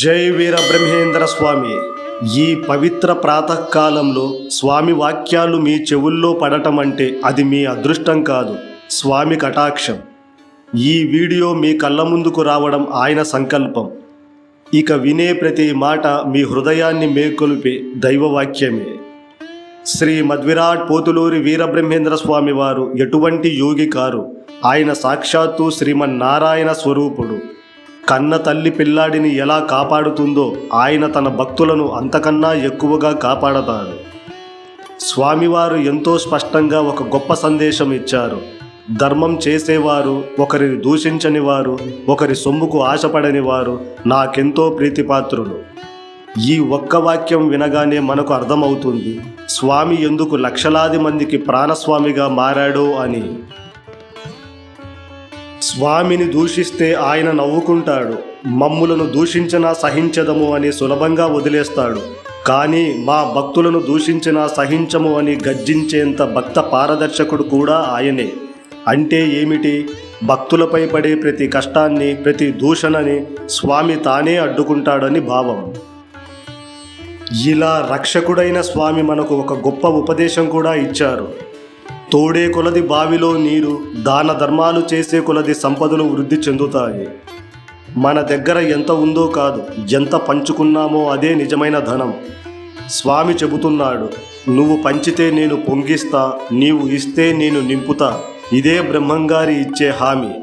జై వీర బ్రహ్మేంద్ర స్వామి. ఈ పవిత్ర ప్రాతకాలంలో స్వామి వాక్యాలు మీ చెవుల్లో పడటం అంటే అది మీ అదృష్టం కాదు స్వామి కటాక్షం. ఈ వీడియో మీ కళ్ళ ముందుకు రావడం ఆయన సంకల్పం. ఇక వినే ప్రతి మాట మీ హృదయాన్ని మేల్కొలిపే దైవవాక్యమే. శ్రీ మధ్విరాట్ పోతులూరి వీరబ్రహ్మేంద్ర స్వామి వారు ఎటువంటి యోగి కారు? ఆయన సాక్షాత్తు శ్రీమన్నారాయణ స్వరూపుడు. కన్న తల్లి పిల్లాడిని ఎలా కాపాడుతుందో ఆయన తన భక్తులను అంతకన్నా ఎక్కువగా కాపాడతాడు. స్వామివారు ఎంతో స్పష్టంగా ఒక గొప్ప సందేశం ఇచ్చారు. ధర్మం చేసేవారు ఒకరిని దూషించని వారు ఒకరి సొమ్ముకు ఆశపడని వారు నాకెంతో ప్రీతిపాత్రులు. ఈ ఒక్క వాక్యం వినగానే మనకు అర్థమవుతుంది స్వామి ఎందుకు లక్షలాది మందికి ప్రాణస్వామిగా మారాడో అని. స్వామిని దూషిస్తే ఆయన నవ్వుకుంటాడు. మమ్ములను దూషించినా సహించదము అని సులభంగా వదిలేస్తాడు. కానీ మా భక్తులను దూషించినా సహించము అని గర్జించేంత భక్త పారదర్శకుడు కూడా ఆయనే. అంటే ఏమిటి? భక్తులపై పడే ప్రతి కష్టాన్ని ప్రతి దూషణని స్వామి తానే అడ్డుకుంటాడని భావం. ఇలా రక్షకుడైన స్వామి మనకు ఒక గొప్ప ఉపదేశం కూడా ఇచ్చారు. తోడే కొలది బావిలో నీరు దాన ధర్మాలు చేసే కొలది సంపదలు వృద్ధి చెందుతాయి. మన దగ్గర ఎంత ఉందో కాదు ఎంత పంచుకున్నామో అదే నిజమైన ధనం. స్వామి చెబుతున్నాడు నువ్వు పంచితే నేను పొంగిస్తా నీవు ఇస్తే నేను నింపుతా. ఇదే బ్రహ్మంగారి ఇచ్చే హామీ.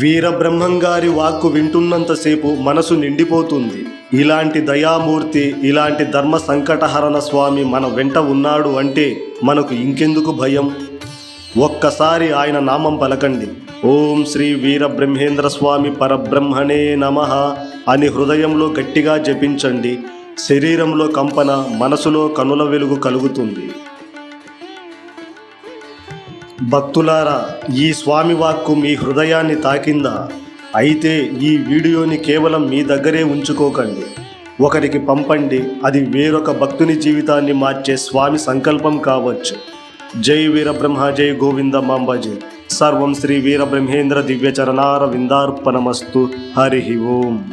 వీరబ్రహ్మంగారి వాక్కు వింటున్నంతసేపు మనసు నిండిపోతుంది. ఇలాంటి దయామూర్తి ఇలాంటి ధర్మ సంకటహరణ స్వామి మన వెంట ఉన్నాడు అంటే మనకు ఇంకెందుకు భయం? ఒక్కసారి ఆయన నామం పలకండి. ఓం శ్రీ వీర బ్రహ్మేంద్ర స్వామి పరబ్రహ్మణే నమ అని హృదయంలో గట్టిగా జపించండి. శరీరంలో కంపన మనసులో కనుల వెలుగు కలుగుతుంది. భక్తులారా ఈ స్వామి వాక్కు మీ హృదయాన్ని తాకిందా? అయితే ఈ వీడియోని కేవలం మీ దగ్గరే ఉంచుకోకండి. ఒకరికి పంపండి అది వేరొక భక్తుని జీవితాన్ని మార్చే స్వామి సంకల్పం కావచ్చు. జై వీరబ్రహ్మ జై గోవింద మాంబాజీ. సర్వం శ్రీ వీరబ్రహ్మేంద్ర దివ్య చరణార విందార్పణమస్తు హరి ఓం.